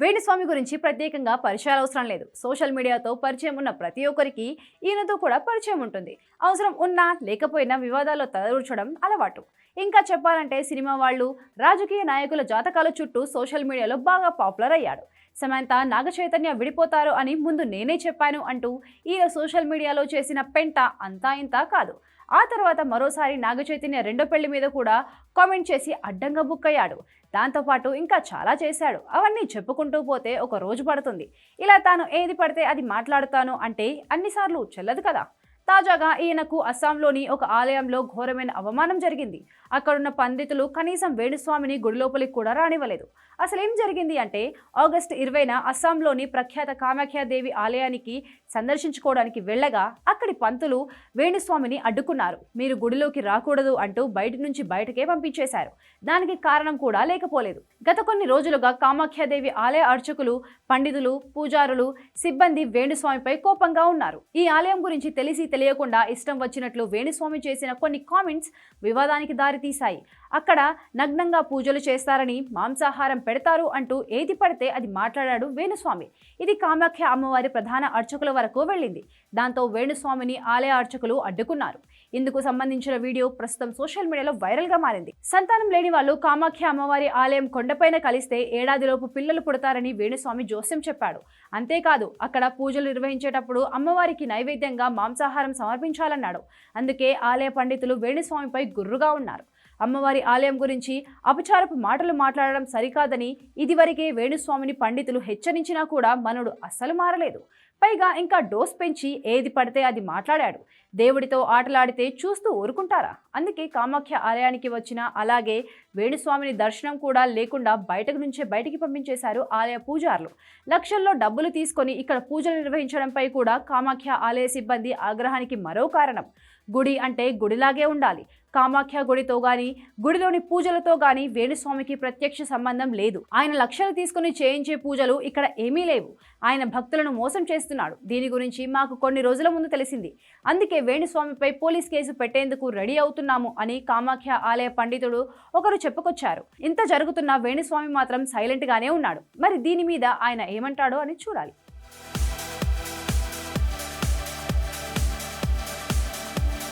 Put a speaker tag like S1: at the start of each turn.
S1: వేణుస్వామి గురించి ప్రత్యేకంగా పరిచయాలు అవసరం లేదు. సోషల్ మీడియాతో పరిచయం ఉన్న ప్రతి ఒక్కరికి ఈయనతో కూడా పరిచయం ఉంటుంది. అవసరం ఉన్నా లేకపోయినా వివాదాల్లో తలదూర్చడం అలవాటు. ఇంకా చెప్పాలంటే సినిమా వాళ్ళు రాజకీయ నాయకుల జాతకాల చుట్టూ సోషల్ మీడియాలో బాగా పాపులర్ అయ్యాడు. సమంత నాగచైతన్య విడిపోతారు అని ముందు నేనే చెప్పాను అంటూ ఈయన సోషల్ మీడియాలో చేసిన పెంట అంతా ఇంత కాదు. ఆ తర్వాత మరోసారి నాగచైతన్య రెండో పెళ్ళి మీద కూడా కామెంట్ చేసి అడ్డంగా బుక్ అయ్యాడు. దాంతోపాటు ఇంకా చాలా చేశాడు. అవన్నీ చెప్పుకుంటూ పోతే ఒక రోజు పడుతుంది. ఇలా తాను ఏది పడితే అది మాట్లాడుతాను అంటే అన్నిసార్లు చెల్లదు కదా. తాజాగా ఈయనకు అస్సాంలోని ఒక ఆలయంలో ఘోరమైన అవమానం జరిగింది. అక్కడున్న పండితులు కనీసం వేణుస్వామిని గుడి లోపలికి కూడా రానివ్వలేదు. అసలు ఏం జరిగింది అంటే ఆగస్టు ఇరవైన అస్సాంలోని ప్రఖ్యాత కామాఖ్యాదేవి ఆలయానికి సందర్శించుకోవడానికి వెళ్ళగా అక్కడి పంతులు వేణుస్వామిని అడ్డుకున్నారు. మీరు గుడిలోకి రాకూడదు అంటూ బయట నుంచి బయటకే పంపించేశారు. దానికి కారణం కూడా లేకపోలేదు. గత కొన్ని రోజులుగా కామాఖ్యాదేవి ఆలయ అర్చకులు పండితులు పూజారులు సిబ్బంది వేణుస్వామిపై కోపంగా ఉన్నారు. ఈ ఆలయం గురించి తెలిసి తెలియకుండా ఇష్టం వచ్చినట్లు వేణుస్వామి చేసిన కొన్ని కామెంట్స్ వివాదానికి దారితీశాయి. అక్కడ నగ్నంగా పూజలు చేస్తారని మాంసాహారం పెడతారు అంటూ ఏది పడితే అది మాట్లాడాడు వేణుస్వామి. ఇది కామాఖ్య అమ్మవారి ప్రధాన అర్చకుల వరకు వెళ్ళింది. దాంతో వేణుస్వామిని ఆలయ అర్చకులు అడ్డుకున్నారు. ఇందుకు సంబంధించిన వీడియో ప్రస్తుతం సోషల్ మీడియాలో వైరల్గా మారింది. సంతానం లేని వాళ్ళు కామాఖ్య అమ్మవారి ఆలయం కొండపైన కలిస్తే ఏడాదిలోపు పిల్లలు పుడతారని వేణుస్వామి జోస్యం చెప్పాడు. అంతేకాదు అక్కడ పూజలు నిర్వహించేటప్పుడు అమ్మవారికి నైవేద్యంగా మాంసాహారం సమర్పించాలన్నాడు. అందుకే ఆలయ పండితులు వేణుస్వామిపై గుర్రుగా ఉన్నారు. అమ్మవారి ఆలయం గురించి అపచారపు మాటలు మాట్లాడడం సరికాదని ఇదివరకే వేణుస్వామిని పండితులు హెచ్చరించినా కూడా మనడు అస్సలు మారలేదు. పైగా ఇంకా డోస్ పెంచి ఏది పడితే అది మాట్లాడాడు. దేవుడితో ఆటలాడితే చూస్తూ ఊరుకుంటారా? అందుకే కామాఖ్య ఆలయానికి వచ్చిన అలాగే వేణుస్వామిని దర్శనం కూడా లేకుండా బయటకు నుంచే బయటికి పంపించేశారు ఆలయ పూజారులు. లక్షల్లో డబ్బులు తీసుకొని ఇక్కడ పూజలు నిర్వహించడంపై కూడా కామాఖ్య ఆలయ సిబ్బంది ఆగ్రహానికి మరో కారణం. గుడి అంటే గుడిలాగే ఉండాలి. కామాఖ్య గుడితో గాని గుడిలోని పూజలతో గాని వేణుస్వామికి ప్రత్యక్ష సంబంధం లేదు. ఆయన లక్షలు తీసుకుని చేయించే పూజలు ఇక్కడ ఏమీ లేవు. ఆయన భక్తులను మోసం చేస్తున్నాడు. దీని గురించి మాకు కొన్ని రోజుల ముందు తెలిసింది. అందుకే వేణుస్వామిపై పోలీస్ కేసు పెట్టేందుకు రెడీ అవుతున్నాము అని కామాఖ్య ఆలయ పండితుడు ఒకరు చెప్పుకొచ్చారు. ఇంత జరుగుతున్న వేణుస్వామి మాత్రం సైలెంట్ గానే ఉన్నాడు. మరి దీని మీద ఆయన ఏమంటాడో అని చూడాలి.